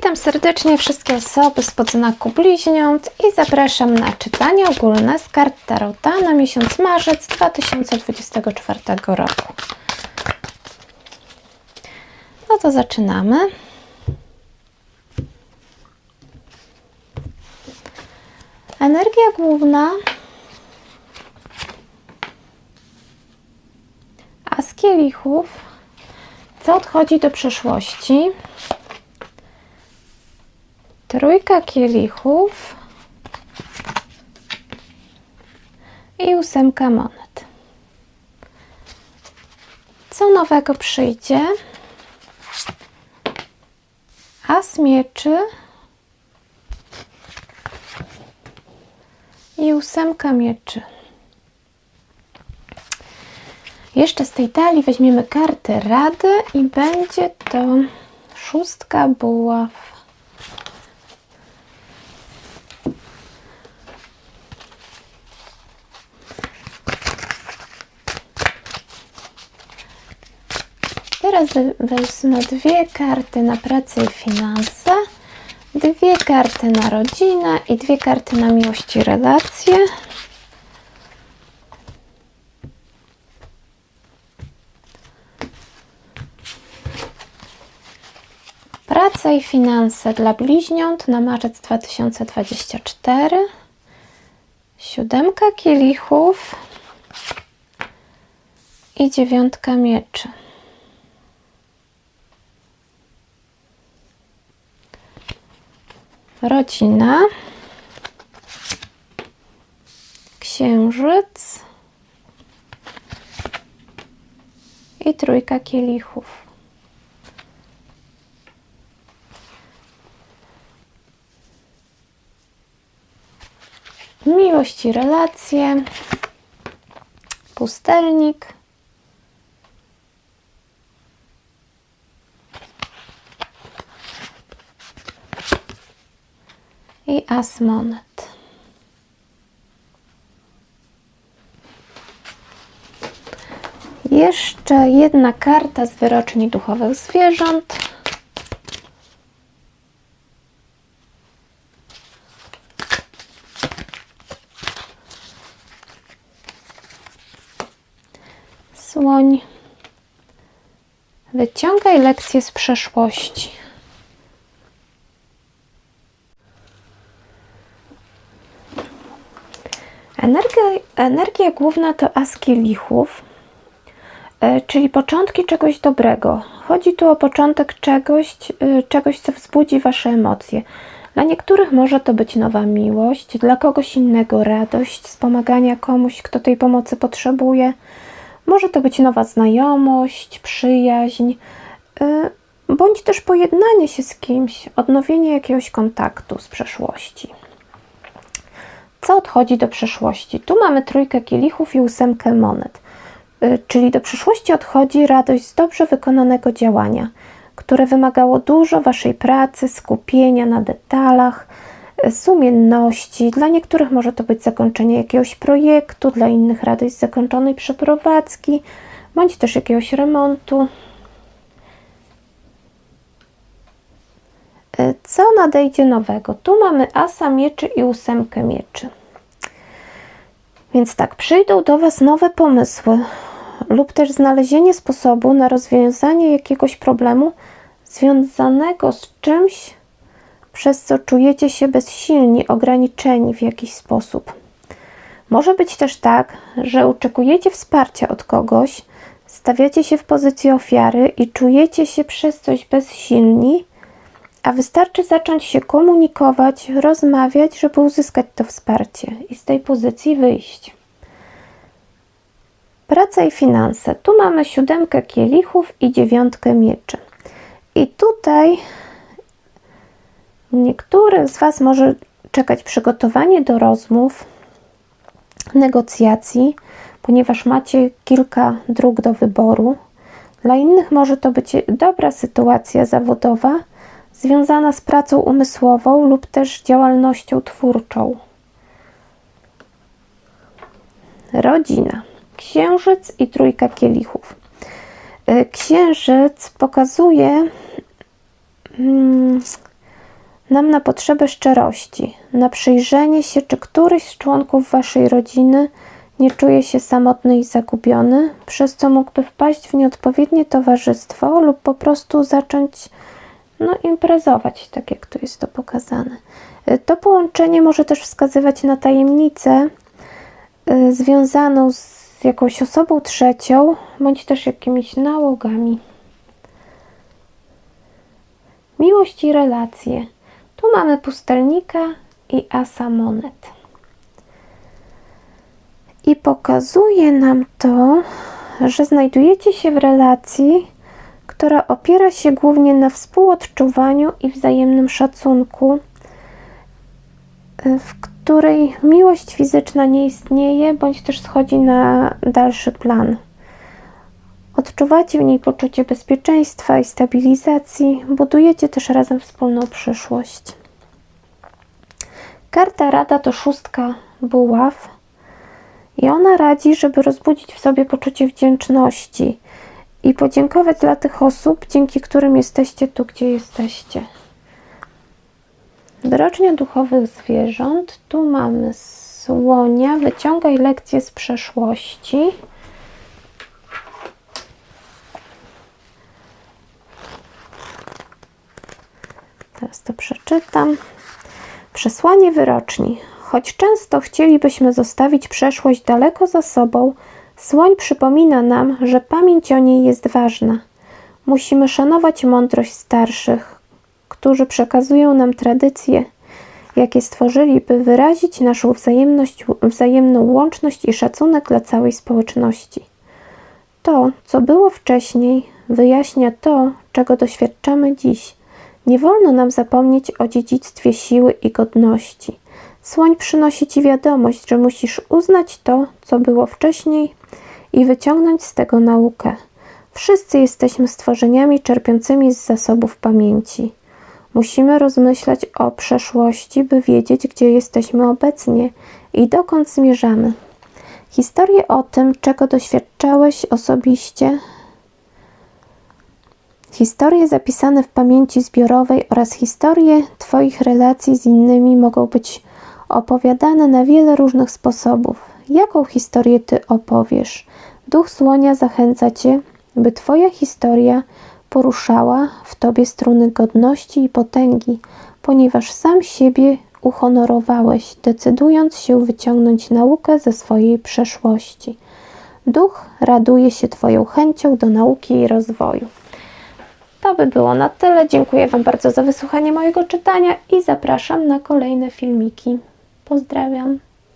Witam serdecznie wszystkie osoby spod znaku bliźniąt i zapraszam na czytanie ogólne z kart Tarota na miesiąc marzec 2024 roku. No to zaczynamy. Energia główna As kielichów, co odchodzi do przeszłości. Trójka kielichów i ósemka monet. Co nowego przyjdzie? As mieczy i ósemka mieczy. Jeszcze z tej talii weźmiemy kartę Rady i będzie to szóstka buław. Teraz we- wezmę dwie karty na pracę i finanse, dwie karty na rodzinę i dwie karty na miłość i relacje. Praca i finanse dla bliźniąt na marzec 2024. Siódemka kielichów i dziewiątka mieczy. Rodzina. Księżyc. I trójka kielichów. Miłość i relacje. Pustelnik. I as monet. Jeszcze jedna karta z wyroczni duchowych zwierząt. Słoń. Wyciągaj lekcje z przeszłości. Energia, energia główna to as kielichów, e, czyli początki czegoś dobrego. Chodzi tu o początek czegoś, e, czegoś, co wzbudzi Wasze emocje. Dla niektórych może to być nowa miłość, dla kogoś innego radość z pomagania komuś, kto tej pomocy potrzebuje. Może to być nowa znajomość, przyjaźń, e, bądź też pojednanie się z kimś, odnowienie jakiegoś kontaktu z przeszłości co odchodzi do przeszłości. Tu mamy trójkę kielichów i ósemkę monet. Y, Czyli do przyszłości odchodzi radość z dobrze wykonanego działania, które wymagało dużo Waszej pracy, skupienia na detalach, y, sumienności. Dla niektórych może to być zakończenie jakiegoś projektu, dla innych radość z zakończonej przeprowadzki, bądź też jakiegoś remontu. Co nadejdzie nowego? Tu mamy asa mieczy i ósemkę mieczy. Więc tak, przyjdą do Was nowe pomysły lub też znalezienie sposobu na rozwiązanie jakiegoś problemu związanego z czymś, przez co czujecie się bezsilni, ograniczeni w jakiś sposób. Może być też tak, że oczekujecie wsparcia od kogoś, stawiacie się w pozycji ofiary i czujecie się przez coś bezsilni, a wystarczy zacząć się komunikować, rozmawiać, żeby uzyskać to wsparcie i z tej pozycji wyjść. Praca i finanse. Tu mamy siódemkę kielichów i dziewiątkę mieczy. I tutaj niektórych z Was może czekać przygotowanie do rozmów, negocjacji, ponieważ macie kilka dróg do wyboru. Dla innych może to być dobra sytuacja zawodowa, związana z pracą umysłową lub też działalnością twórczą. Rodzina, księżyc i trójka kielichów. Y, Księżyc pokazuje mm, nam na potrzebę szczerości, na przyjrzenie się, czy któryś z członków waszej rodziny nie czuje się samotny i zagubiony, przez co mógłby wpaść w nieodpowiednie towarzystwo lub po prostu zacząć no, imprezować, tak jak tu jest to pokazane. Y, To połączenie może też wskazywać na tajemnicę y, związaną z jakąś osobą trzecią, bądź też jakimiś nałogami. Miłość i relacje. Tu mamy pustelnika i asa monet. I pokazuje nam to, że znajdujecie się w relacji, która opiera się głównie na współodczuwaniu i wzajemnym szacunku, y, w której miłość fizyczna nie istnieje, bądź też schodzi na dalszy plan. Odczuwacie w niej poczucie bezpieczeństwa i stabilizacji, budujecie też razem wspólną przyszłość. Karta Rada to szóstka buław i ona radzi, żeby rozbudzić w sobie poczucie wdzięczności i podziękować dla tych osób, dzięki którym jesteście tu, gdzie jesteście. Wyrocznia duchowych zwierząt. Tu mamy słonia. Wyciągaj lekcje z przeszłości. Teraz to przeczytam. Przesłanie wyroczni. Choć często chcielibyśmy zostawić przeszłość daleko za sobą, słoń przypomina nam, że pamięć o niej jest ważna. Musimy szanować mądrość starszych, którzy przekazują nam tradycje, jakie stworzyli, by wyrazić naszą wzajemność, wzajemną łączność i szacunek dla całej społeczności. To, co było wcześniej, wyjaśnia to, czego doświadczamy dziś. Nie wolno nam zapomnieć o dziedzictwie siły i godności. Słoń przynosi ci wiadomość, że musisz uznać to, co było wcześniej i wyciągnąć z tego naukę. Wszyscy jesteśmy stworzeniami czerpiącymi z zasobów pamięci. Musimy rozmyślać o przeszłości, by wiedzieć, gdzie jesteśmy obecnie i dokąd zmierzamy. Historie o tym, czego doświadczałeś osobiście, historie zapisane w pamięci zbiorowej oraz historie Twoich relacji z innymi mogą być opowiadane na wiele różnych sposobów. Jaką historię Ty opowiesz? Duch słonia zachęca Cię, by Twoja historia poruszała w Tobie struny godności i potęgi, ponieważ sam siebie uhonorowałeś, decydując się wyciągnąć naukę ze swojej przeszłości. Duch raduje się Twoją chęcią do nauki i rozwoju. To by było na tyle. Dziękuję Wam bardzo za wysłuchanie mojego czytania i zapraszam na kolejne filmiki. Pozdrawiam.